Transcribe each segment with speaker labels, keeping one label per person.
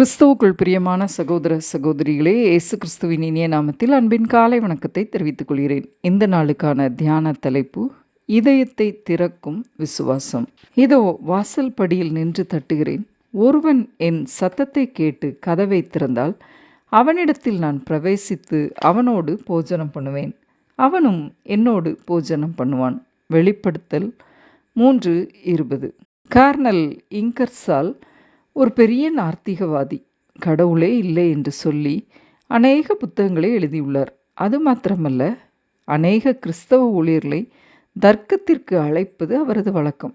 Speaker 1: கிறிஸ்துவுக்குள் பிரியமான சகோதர சகோதரிகளே இயேசு கிறிஸ்துவின் இனிய நாமத்தில் அன்பின் காலை வணக்கத்தை தெரிவித்துக் கொள்கிறேன். இந்த நாளுக்கான தியான தலைப்பு இதயத்தை திறக்கும் விசுவாசம். இதோ வாசல் படியில் நின்று தட்டுகிறேன். ஒருவன் என் சத்தத்தை கேட்டு கதவை திறந்தால் அவனிடத்தில் நான் பிரவேசித்து அவனோடு போஜனம் பண்ணுவேன். அவனும் என்னோடு போஜனம் பண்ணுவான். வெளிப்படுத்தல் மூன்று இருபது. கார்னல் இங்கர்ஸால் ஒரு பெரிய நார்த்திகவாதி கடவுளே இல்லை என்று சொல்லி அநேக புத்தகங்களை எழுதியுள்ளார். அது மாத்திரமல்ல அநேக கிறிஸ்தவ ஊழியர்களை தர்க்கத்திற்கு அழைப்பது அவரது வழக்கம்.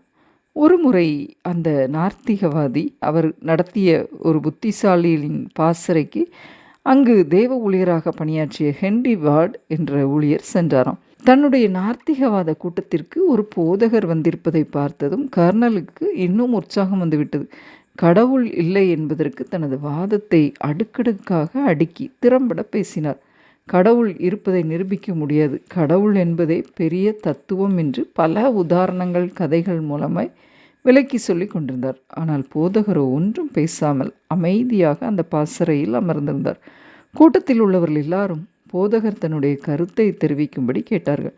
Speaker 1: ஒரு முறை அந்த நார்த்திகவாதி அவர் நடத்திய ஒரு புத்திசாலியின் பாசறைக்கு அங்கு தேவ ஊழியராக பணியாற்றிய ஹென்ரி வார்ட் என்ற ஊழியர் சென்றாராம். தன்னுடைய நார்த்திகவாத கூட்டத்திற்கு ஒரு போதகர் வந்திருப்பதை பார்த்ததும் கர்னலுக்கு இன்னும் உற்சாகம் வந்துவிட்டது. கடவுள் இல்லை என்பதற்கு தனது வாதத்தை அடுக்கடுக்காக அடுக்கி திறம்பட பேசினார். கடவுள் இருப்பதை நிரூபிக்க முடியாது. கடவுள் என்பதே பெரிய தத்துவம் என்று பல உதாரணங்கள் கதைகள் மூலமாய் விலக்கி சொல்லி கொண்டிருந்தார். ஆனால் போதகரோ ஒன்றும் பேசாமல் அமைதியாக அந்த பாசறையில் அமர்ந்திருந்தார். கூட்டத்தில் உள்ளவர்கள் எல்லாரும் போதகர் தன்னுடைய கருத்தை தெரிவிக்கும்படி கேட்டார்கள்.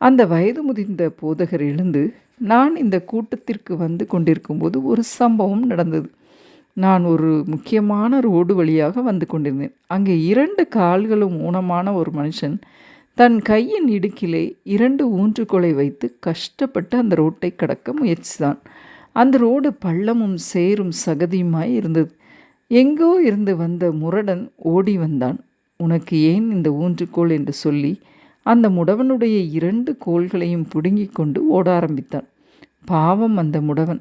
Speaker 1: அந்த வயது முதிர்ந்த போதகர் எழுந்து நான் இந்த கூட்டத்திற்கு வந்து கொண்டிருக்கும்போது ஒரு சம்பவம் நடந்தது. நான் ஒரு முக்கியமான ரோடு வழியாக வந்து கொண்டிருந்தேன். அங்கே இரண்டு கால்களும் ஊனமான ஒரு மனுஷன் தன் கையின் இடுக்கிலே இரண்டு ஊன்றுகோலை வைத்து கஷ்டப்பட்டு அந்த ரோட்டை கடக்க முயற்சித்தான். அந்த ரோடு பள்ளமும் சேரும் சகதியுமாய் இருந்தது. எங்கோ இருந்து வந்த முரடன் ஓடி வந்தான். உனக்கு ஏன் இந்த ஊன்றுகோல்? என்று சொல்லி அந்த முடவனுடைய இரண்டு கோள்களையும் பிடுங்கிக் கொண்டு ஓட ஆரம்பித்தான். பாவம் அந்த முடவன்.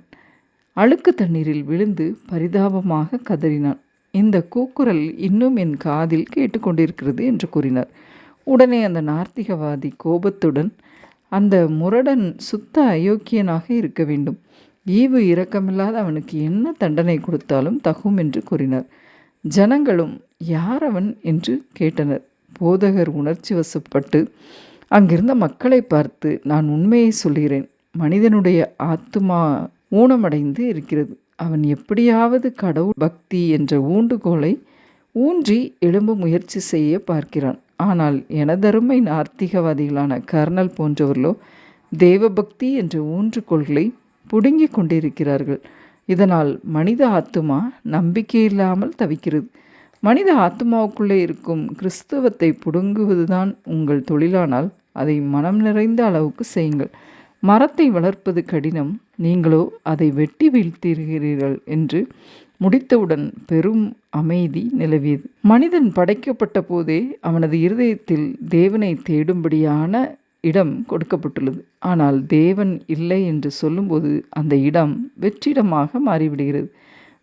Speaker 1: அழுக்கு தண்ணீரில் விழுந்து பரிதாபமாக கதறினான். இந்த கூக்குரல் இன்னும் என் காதில் கேட்டுக்கொண்டிருக்கிறது என்று கூறினார். உடனே அந்த நார்த்திகவாதி கோபத்துடன் அந்த முரடன் சுத்த அயோக்கியனாக இருக்க வேண்டும். ஈவு இரக்கமில்லாத அவனுக்கு என்ன தண்டனை கொடுத்தாலும் தகும் என்று கூறினார். ஜனங்களும் யார் அவன்? என்று கேட்டனர். போதகர் உணர்ச்சி வசப்பட்டு அங்கிருந்த மக்களை பார்த்து நான் உண்மையை சொல்கிறேன் மனிதனுடைய ஆத்மா ஊனமடைந்து இருக்கிறது. அவன் எப்படியாவது கடவுள் பக்தி என்ற ஊண்டுகோலை ஊன்றி எழும்ப முயற்சி செய்ய பார்க்கிறான். ஆனால் எனதருமை நார்த்திகவாதிகளான கர்னல் போன்றவர்களோ தேவபக்தி என்ற ஊன்றுகோள்களை புடுங்கிக் கொண்டிருக்கிறார்கள். இதனால் மனித ஆத்துமா நம்பிக்கையில்லாமல் தவிக்கிறது. மனித ஆத்மாவுக்குள்ளே இருக்கும் கிறிஸ்தவத்தை புடுங்குவதுதான் உங்கள் தொழிலானால் அதை மனம் நிறைந்த அளவுக்கு செய்யுங்கள். மரத்தை வளர்ப்பது கடினம். நீங்களோ அதை வெட்டி வீழ்த்திருக்கிறீர்கள் என்று முடித்தவுடன் பெரும் அமைதி நிலவியது. மனிதன் படைக்கப்பட்ட போதே அவனது இருதயத்தில் தேவனை தேடும்படியான இடம் கொடுக்கப்பட்டுள்ளது. ஆனால் தேவன் இல்லை என்று சொல்லும்போது அந்த இடம் வெற்றிடமாக மாறிவிடுகிறது.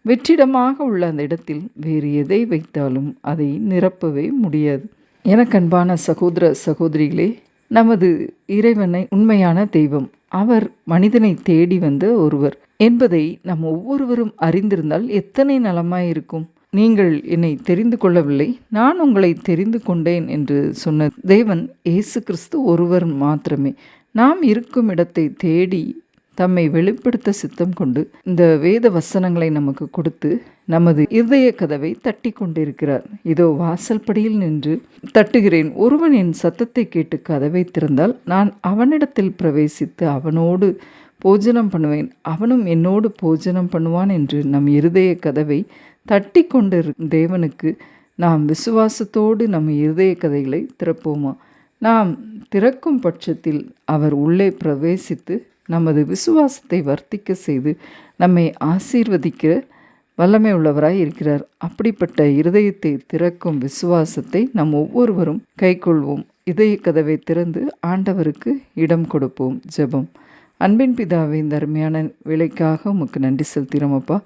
Speaker 1: வெற்றிடமாக உள்ள அந்த இடத்தில் வேறு எதை வைத்தாலும் அதை நிரப்பவே முடியாது. எனக்கன்பான சகோதர சகோதரிகளே நமது இறைவனை உண்மையான தெய்வம் அவர் மனிதனை தேடி வந்த ஒருவர். என்பதை நம் ஒவ்வொருவரும் அறிந்திருந்தால் எத்தனை நலமாயிருக்கும் நீங்கள் என்னை தெரிந்து கொள்ளவில்லை நான் உங்களை தெரிந்து கொண்டேன் என்று சொன்ன தேவன் இயேசு கிறிஸ்து ஒருவர் மாத்திரமே. நாம் இருக்கும் இடத்தை தேடி தம்மை வெளிப்படுத்த சித்தம் கொண்டு இந்த வேத வசனங்களை நமக்கு கொடுத்து நமது இருதய கதவை தட்டி கொண்டிருக்கிறார். இதோ வாசல் படியில் நின்று தட்டுகிறேன் ஒருவன் என் சத்தத்தை கேட்டு கதவை திறந்தால் நான் அவனிடத்தில் பிரவேசித்து அவனோடு போஜனம் பண்ணுவேன். அவனும் என்னோடு போஜனம் பண்ணுவான் என்று நம் இருதய கதவை தட்டி கொண்டு தேவனுக்கு நாம் விசுவாசத்தோடு நம் இருதய கதைகளை திறப்போமா? நாம் திறக்கும் பட்சத்தில் அவர் உள்ளே பிரவேசித்து நமது விசுவாசத்தை வர்த்திக்க செய்து நம்மை ஆசீர்வதிக்கிற வல்லமை உள்ளவராய் இருக்கிறார். அப்படிப்பட்ட இருதயத்தை திறக்கும் விசுவாசத்தை நம் ஒவ்வொருவரும் கைக்கொள்வோம். இதய கதவை திறந்து ஆண்டவருக்கு இடம் கொடுப்போம். ஜெபம். அன்பின் பிதாவை இந்த அருமையான விலைக்காக உமக்கு நன்றி செலுத்தினோம் அப்பா.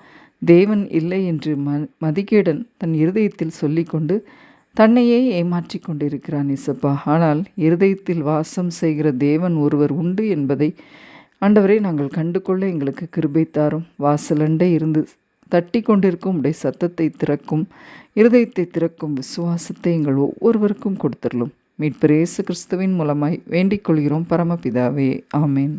Speaker 1: தேவன் இல்லை என்று ம மதிகேடன் தன் இருதயத்தில் சொல்லிக்கொண்டு தன்னையே ஏமாற்றி கொண்டிருக்கிறான் இசப்பா ஆனால் இருதயத்தில் வாசம் செய்கிற தேவன் ஒருவர் உண்டு என்பதை ஆண்டவரை நாங்கள் கண்டுகொள்ள எங்களுக்கு கிருபை தாரும். வாசலண்டே இருந்து தட்டி கொண்டிருக்கும் உடைய சத்தத்தை திறக்கும் இருதயத்தை திறக்கும் விசுவாசத்தை எங்கள் ஒவ்வொருவருக்கும் கொடுத்துடலும் மீட்பர் இயேசு கிறிஸ்துவின் மூலமாய் வேண்டிக் கொள்கிறோம். பரமபிதாவே ஆமேன்.